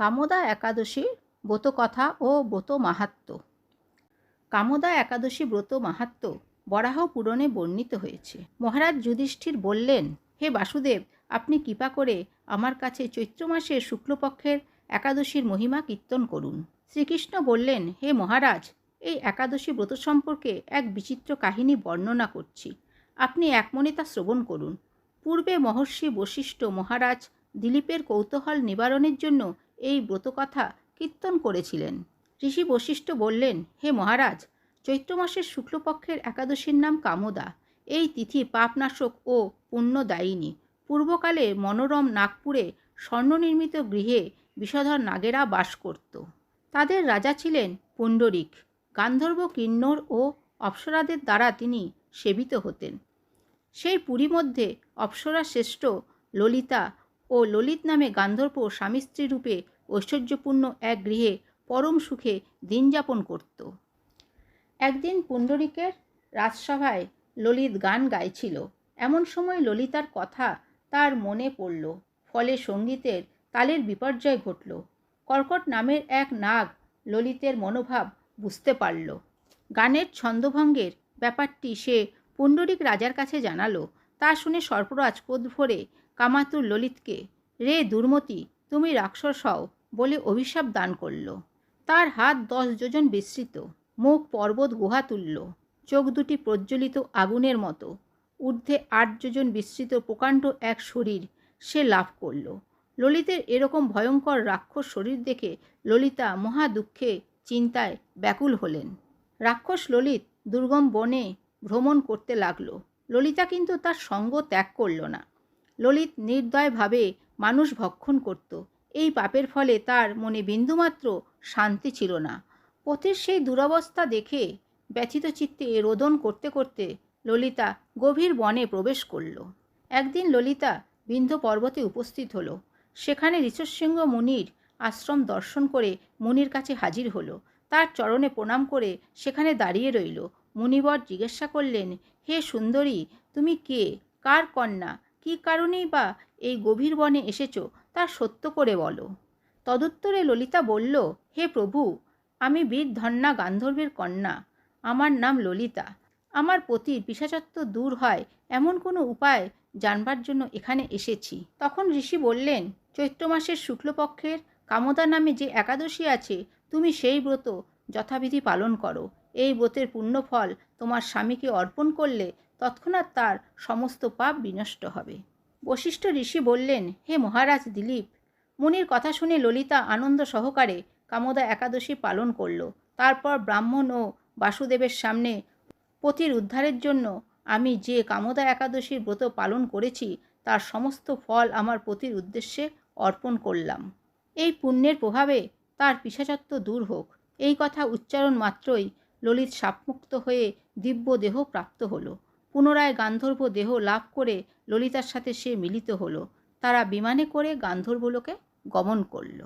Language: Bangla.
কামদা একাদশী ব্রত কথা ও ব্রত মাহাত্ম কামদা একাদশী ব্রত মাহাত্ম বরাহ পুরাণে বর্ণিত হয়েছে। মহারাজ যুধিষ্ঠির বললেন, হে বাসুদেব, আপনি কৃপা করে আমার কাছে চৈত্র মাসের শুক্লপক্ষের একাদশীর মহিমা কীর্তন করুন। শ্রীকৃষ্ণ বললেন, হে মহারাজ, এই একাদশী ব্রত সম্পর্কে এক বিচিত্র কাহিনী বর্ণনা করছি। আপনি একমনে তা শ্রবণ করুন। পূর্বে মহর্ষি বশিষ্ঠ মহারাজ দিলীপের কৌতূহল নিবারণের জন্য এই ব্রতকথা কীর্তন করেছিলেন। ঋষি বশিষ্ঠ বললেন, হে মহারাজ, চৈত্র মাসের শুক্লপক্ষের একাদশীর নাম কামদা। এই তিথি পাপনাশক ও পুণ্যদায়িনী। পূর্বকালে মনোরম নাগপুরে স্বর্ণনির্মিত গৃহে বিষধর নাগেরা বাস করত। তাদের রাজা ছিলেন পুণ্ডরিক। গান্ধর্ব কিন্নর ও অপ্সরাদের দ্বারা তিনি সেবিত হতেন। সেই পুরী মধ্যে অপ্সরা শ্রেষ্ঠ ললিতা ও ললিত নামে গান্ধর্ব স্বামী স্ত্রী রূপে ঐশ্বর্যপূর্ণ এক গৃহে পরম সুখে দিন যাপন করত। একদিন পুণ্ডরিকের রাজসভায় ললিত গান গাইছিল। এমন সময় ললিতার কথা তার মনে পড়ল, ফলে সঙ্গীতের তালের বিপর্যয় ঘটল। কর্কট নামের এক নাগ ললিতের মনোভাব বুঝতে পারল। গানের ছন্দভঙ্গের ব্যাপারটি সে পুণ্ডরিক রাজার কাছে জানালো। তা শুনে সর্পরাজ ক্রোধ ভরে কামাতুর ললিতকে, রে দুর্মতি, তুমি রাক্ষস হও বলে অভিশাপ দান করল। তার হাত দশ যোজন বিস্তৃত। মুখ পর্বত গুহা তুল্য চোখ দুটি প্রজ্বলিত আগুনের মতো। ঊর্ধ্বে আট যোজন বিস্তৃত প্রকাণ্ড এক শরীর সে লাভ করল। ললিতের এরকম ভয়ঙ্কর রাক্ষস শরীর দেখে ললিতা মহা দুঃখে চিন্তায় ব্যাকুল হলেন। রাক্ষস ললিত দুর্গম বনে ভ্রমণ করতে লাগল। ললিতা কিন্তু তার সঙ্গ ত্যাগ করল না। ললিত নির্দয়ভাবে মানুষ ভক্ষণ করত। এই পাপের ফলে তার মনে বিন্দুমাত্র শান্তি ছিল না। পথের সেই দুরবস্থা দেখে ব্যথিত চিত্তে রোদন করতে করতে ললিতা গভীর বনে প্রবেশ করল। একদিন ললিতা বিন্ধ্য পর্বতে উপস্থিত হলো। সেখানে ঋষসিংহ মুনির আশ্রম দর্শন করে মুনির কাছে হাজির হলো। তার চরণে প্রণাম করে সেখানে দাঁড়িয়ে রইল। মুনিবর জিজ্ঞাসা করলেন, হে সুন্দরী, তুমি কে? কার কন্যা? কী কারণেই বা এই গভীর বনে এসেছ? তা সত্য করে বলো তদুত্তরে ললিতা বলল, হে প্রভু, আমি বীর ধন্যা গান্ধর্বের কন্যা। আমার নাম ললিতা। আমার পতির পিসাচত্ব দূর হয়, এমন কোনো উপায় জানবার জন্য এখানে এসেছি তখন ঋষি বললেন, চৈত্র মাসের শুক্লপক্ষের কামদা নামে যে একাদশী আছে, তুমি সেই ব্রত যথাবিধি পালন করো। এই ব্রতের পুণ্যফল তোমার স্বামীকে অর্পণ করলে তৎক্ষণাৎ তার সমস্ত পাপ বিনষ্ট হবে। বশিষ্ঠ ঋষি বললেন, হে মহারাজ দিলীপ, মুনির কথা শুনে ললিতা আনন্দ সহকারে কামদা একাদশী পালন করল। তারপর ব্রাহ্মণ ও বাসুদেবের সামনে পতির উদ্ধারের জন্য আমি যে কামদা একাদশীর ব্রত পালন করেছি, তার সমস্ত ফল আমার পতির উদ্দেশ্যে অর্পণ করলাম। এই পুণ্যের প্রভাবে তার পিসাচত্ব দূর হোক। এই কথা উচ্চারণ মাত্রই ললিত সাপমুক্ত হয়ে দিব্য দেহ প্রাপ্ত হলো। পুনরায় গান্ধর্ব দেহ লাভ করে ললিতার সাথে সে মিলিত হলো। তারা বিমানে করে গান্ধর্বলোকে গমন করল।